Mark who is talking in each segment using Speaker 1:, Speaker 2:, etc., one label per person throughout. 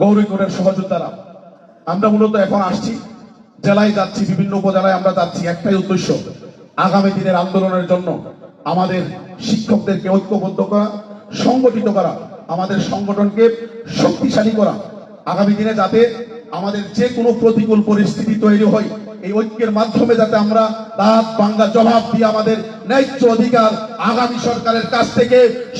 Speaker 1: গৌরীপুরের সহযোদ্ধারা আমরা মূলত এখন আসছি, জেলায় যাচ্ছি, বিভিন্ন উপজেলায় আমরা যাচ্ছি। একটাই উদ্দেশ্য, আগামী দিনের আন্দোলনের জন্য আমাদের শিক্ষকদেরকে ঐক্যবদ্ধ করা, সংগঠিত করা, আমাদের সংগঠনকে শক্তিশালী করা। আগামী দিনে যাতে আমাদের যে কোনো প্রতিকূল পরিস্থিতি তৈরি হয়, এই ঐক্যের মাধ্যমে যাতে আমরা দাঁত বাংলা জবাব দিয়ে আমাদের ন্যায্য অধিকার আগামী সরকারের কাছ থেকে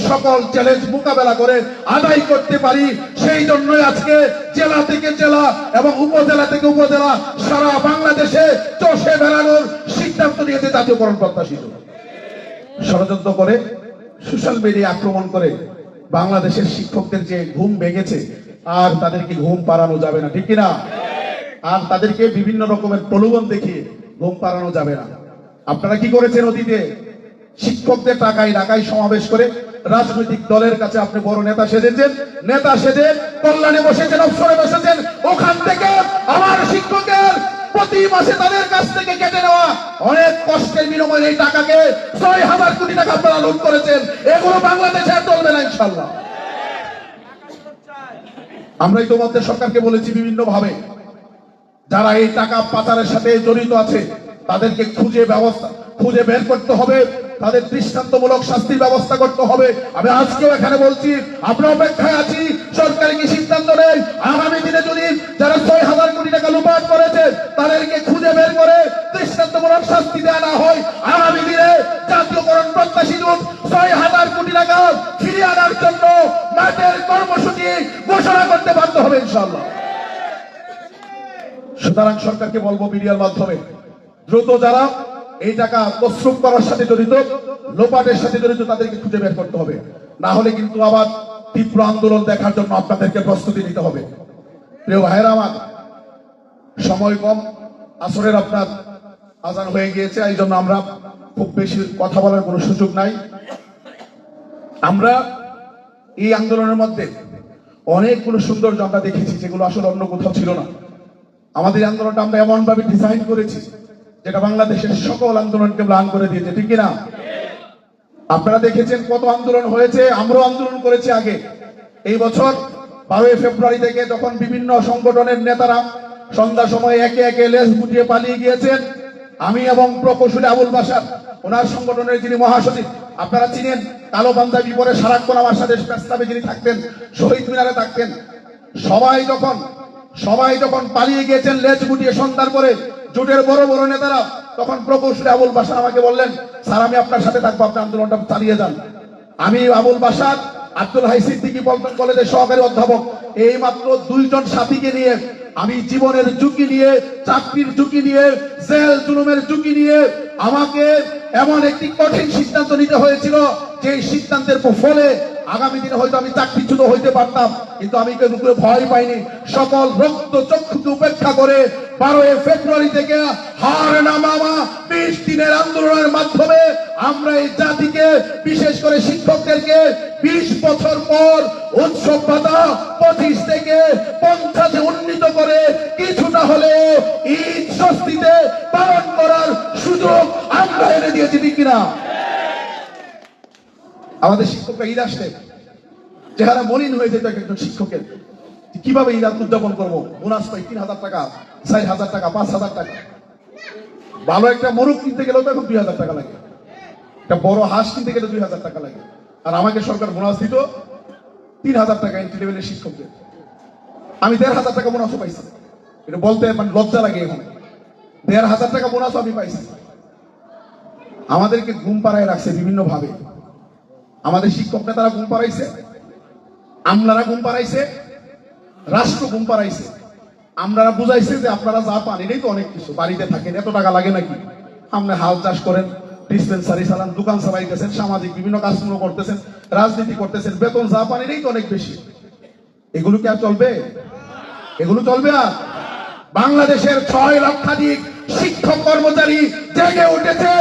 Speaker 1: সকল চ্যালেঞ্জ মোকাবেলা করে আদায় করতে পারি, সেই জন্যই আজকে জেলা থেকে জেলা এবং উপজেলা থেকে উপজেলা সারা বাংলাদেশে চষে বেড়ানোর সিদ্ধান্ত নিয়েছে জাতীয়করণ প্রত্যাশিত। ষড়যন্ত্র করে সোশ্যাল মিডিয়া আক্রমণ করে বাংলাদেশের শিক্ষকদের যে ঘুম ভেঙেছে আর তাদেরকে ঘুম পাড়ানো যাবে না, ঠিক কিনা? আর তাদেরকে বিভিন্ন রকমের প্রলোভন দেখিয়ে ঘুম পাড়ানো যাবে না। আপনারা কি করেছেন অতীতে? শিক্ষকদের টাকায় ঢাকায় সমাবেশ করে রাজনৈতিক দলের কাছে আপনি বড় নেতা সেজেছেন, নেতা সেজে কল্যাণে বসেছেন, অবসরে বসেছেন, ওখান থেকে আমার শিক্ষকের প্রতি মাসে তাদের কাছ থেকে কেটে নেওয়া অনেক কষ্টের বিনিময়ে এই টাকাকে ছয় হাজার কোটি টাকা আপনারা লুট করেছেন। এগুলো বাংলাদেশে চলবে না ইনশাল্লাহ আমরা ইতিমধ্যে সরকারকে বলেছি বিভিন্ন ভাবে যারা এই টাকা পাচারের সাথে জড়িত আছে, তাদেরকে খুঁজে ব্যবস্থা, খুঁজে বের করতে হবে, তাদের দৃষ্টান্তমূলক শাস্তির ব্যবস্থা করতে হবে। আমি আজকেও এখানে বলছি, আমরা অপেক্ষায় আছি ইনশাআল্লাহ। সুতরাং সরকারকে বলব মিডিয়ার মাধ্যমে, দ্রুত যারা এই টাকা তসরুপ করার সাথে জড়িত, লোপাটের সাথে জড়িত, তাদেরকে খুঁজে বের করতে হবে। না হলে কিন্তু আবার তীব্র আন্দোলন দেখার জন্য আপনাদেরকে প্রস্তুতি নিতে হবে। প্রিয় ভাইয়েরা আমার, সময় কম, আসরের আপনার আজান হয়ে গিয়েছে, এই জন্য আমরা খুব বেশি কথা বলার কোনো সুযোগ নাই। আমরা এই আন্দোলনের মধ্যে অনেকগুলো সৌন্দর্য আমরা দেখেছি যেগুলো আসলে অন্য কোথাও ছিল না। আমাদের আন্দোলনটা আমরা এমন ভাবে ডিজাইন করেছি যেটা বাংলাদেশের সকল আন্দোলনকে ম্লান করে দিয়েছে, ঠিক কিনা? আপনারা দেখেছেন কত আন্দোলন হয়েছে, আমরাও আন্দোলন করেছি আগে। এই বছর বারোই ফেব্রুয়ারি থেকে যখন বিভিন্ন সংগঠনের নেতারা সন্ধ্যা সময় একে একে লেজ গুটিয়ে পালিয়ে গিয়েছেন, আমি এবং প্রকৌশলী আবুল বাসার ওনার সংগঠনের যিনি মহাসচিব, আপনারা চিনেন কালো পাঞ্জাবি পরে সারাক্ষণ আমার সাথে প্রস্তাবে যিনি থাকতেন, শহীদ মিনারে থাকতেন। সবাই যখন সবাই যখন পালিয়ে গিয়েছেন লেজ গুটিয়ে সন্ধ্যার পরে, জোটের বড় বড় নেতারা, তখন প্রকৌশলী আবুল বাসার আমাকে বললেন, স্যার, আমি আপনার সাথে থাকব, আপনি আন্দোলনটা চালিয়ে যান। আমি আবুল বাসার আব্দুল হাই সিদ্দিকী পল্টন কলেজের সহকারী অধ্যাপক। এই মাত্র দুইজন সাথীকে নিয়ে আমি জীবনের ঝুঁকি নিয়ে, চাকরির ঝুঁকি নিয়ে, জেল, জুলুমের ঝুঁকি নিয়ে আমাকে এমন একটি কঠিন সিদ্ধান্ত নিতে হয়েছিল যে সিদ্ধান্তের ফলে আগামী দিনে হয়তো আমি চাকরিচ্যুত হইতে পারতাম। কিন্তু আমি কোনো ভয় পাইনি। সকল রক্ত চক্ষুকে উপেক্ষা করে বারোই ফেব্রুয়ারি থেকে হার না মামা, বিশ দিনের আন্দোলনের মাধ্যমে আমরা এই জাতিকে, বিশেষ করে শিক্ষকদেরকে, বিশ বছর পর উৎসব ভাতা পঁচিশ থেকে পঞ্চাশে উন্নীত করে কিছুটা হলে ঈদ স্বস্তিতে পালন করার সুযোগ আমরা এনে দিয়েছি, ঠিক কিনা? আমাদের শিক্ষকরা ঈদ আসলে, চেহারা মলিন হয়ে যেত এক একজন শিক্ষকের। কীভাবে ঈদ উদযাপন করব? বোনাস পাই তিন হাজার টাকা, চার হাজার টাকা, পাঁচ হাজার টাকা। ভালো একটা মোরগ কিনতে গেলেও তো এখন দুই হাজার টাকা লাগে। একটা বড় হাঁস কিনতে গেলে দুই হাজার টাকা লাগে। আর আমাকে সরকার বোনাস দিত, তিন হাজার টাকা এন্ট্রি লেভেলের শিক্ষকদের। আমি দেড় হাজার টাকা বোনাসও পাইছি। এটা বলতে মানে লজ্জা লাগে এখন। দেড় হাজার টাকা বোনাসও আমি পাইছি। আমাদেরকে ঘুম পাড়ায় রাখছে বিভিন্ন ভাবে আমাদের শিক্ষক নেতারা ঘুম পাড়াইছে, আমলারা ঘুম পাড়াইছে, রাষ্ট্র ঘুম পাড়াইছে। আমরারা বুঝাইছে যে আপনারা যা পান, এটাই তো অনেক কিছু। বাড়িতে থাকেন, এত টাকা লাগে নাকি? আপনি হাল চাষ করেন ডিসপেন্সারি চালান দোকান চালাইতেছেন, সামাজিক বিভিন্ন কাজগুলো করতেছেন, রাজনীতি করতেছেন, বেতন যা পান এটাই তো অনেক বেশি। এগুলো কি আর চলবে? এগুলো চলবে আর? বাংলাদেশের ছয় লক্ষাধিক শিক্ষক কর্মচারী জেগে উঠেছে